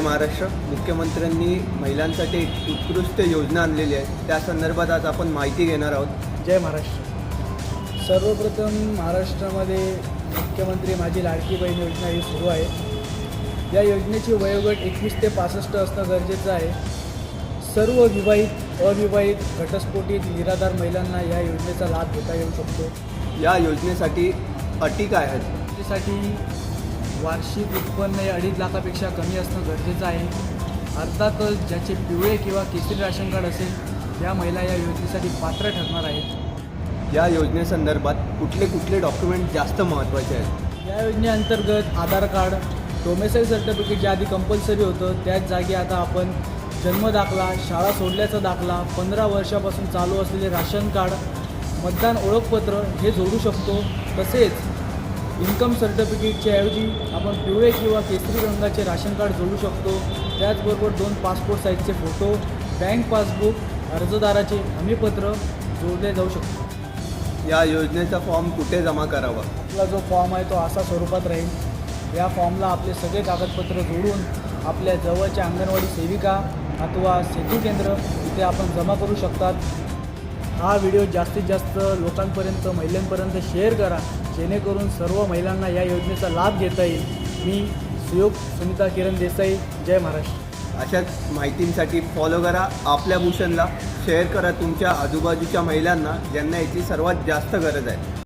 महाराष्ट्र. मुख्यमंत्र्यांनी महिलांसाठी एक उत्कृष्ट योजना आणलेली आहे. त्या संदर्भात आज आपण माहिती घेणार आहोत. जय महाराष्ट्र. सर्वप्रथम महाराष्ट्रामध्ये मुख्यमंत्री माझी लाडकी बहीण योजना ही सुरू आहे. या योजनेची वयोगट एकवीस ते पासष्ट असणं गरजेचं आहे. सर्व विवाहित अविवाहित घटस्फोटित निराधार महिलांना या योजनेचा लाभ घेता येऊ शकतो. या योजनेसाठी अटी काय आहेत? त्यासाठी वार्षिक उत्पन्न हे अडीच लाखापेक्षा कमी असणं गरजेचं आहे. अर्थातच ज्याचे पिवळे किंवा केसरी राशन कार्ड असेल या महिला या योजनेसाठी पात्र ठरणार आहेत. या योजनेसंदर्भात कुठले कुठले डॉक्युमेंट जास्त महत्त्वाचे आहेत? या योजनेअंतर्गत आधार कार्ड डोमेसाईल सर्टिफिकेट जे आधी कंपल्सरी होतं त्याच जागी आता आपण जन्म दाखला शाळा सोडल्याचा दाखला पंधरा वर्षापासून चालू असलेले राशन कार्ड मतदान ओळखपत्र हे जोडू शकतो. तसेच इन्कम सर्टिफिकेटच्या ऐवजी आपण पिवळे किंवा केसरी रंगाचे राशन कार्ड जोडू शकतो. त्याचबरोबर दोन पासपोर्ट साईजचे फोटो बँक पासबुक अर्जदाराचे हमीपत्र जोडले जाऊ शकतो. या योजनेचा फॉर्म कुठे जमा करावा? आपला जो फॉर्म आहे तो असा स्वरूपात राहील. या फॉर्मला आपले सगळे कागदपत्र जोडून आपल्या जवळच्या अंगणवाडी सेविका अथवा सेतू केंद्र इथे आपण जमा करू शकतात. हा व्हिडिओ जास्तीत जास्त लोकांपर्यंत महिलांपर्यंत शेअर करा जेणेकरून सर्व महिलांना या योजनेचा लाभ घेता येईल. मी सुयोग सुनीता किरण देसाई जय महाराष्ट्र. अशाच माहितींसाठी फॉलो करा आपल्या भूषणला. शेअर करा तुमच्या आजूबाजूच्या महिलांना ज्यांना याची सर्वात जास्त गरज आहे.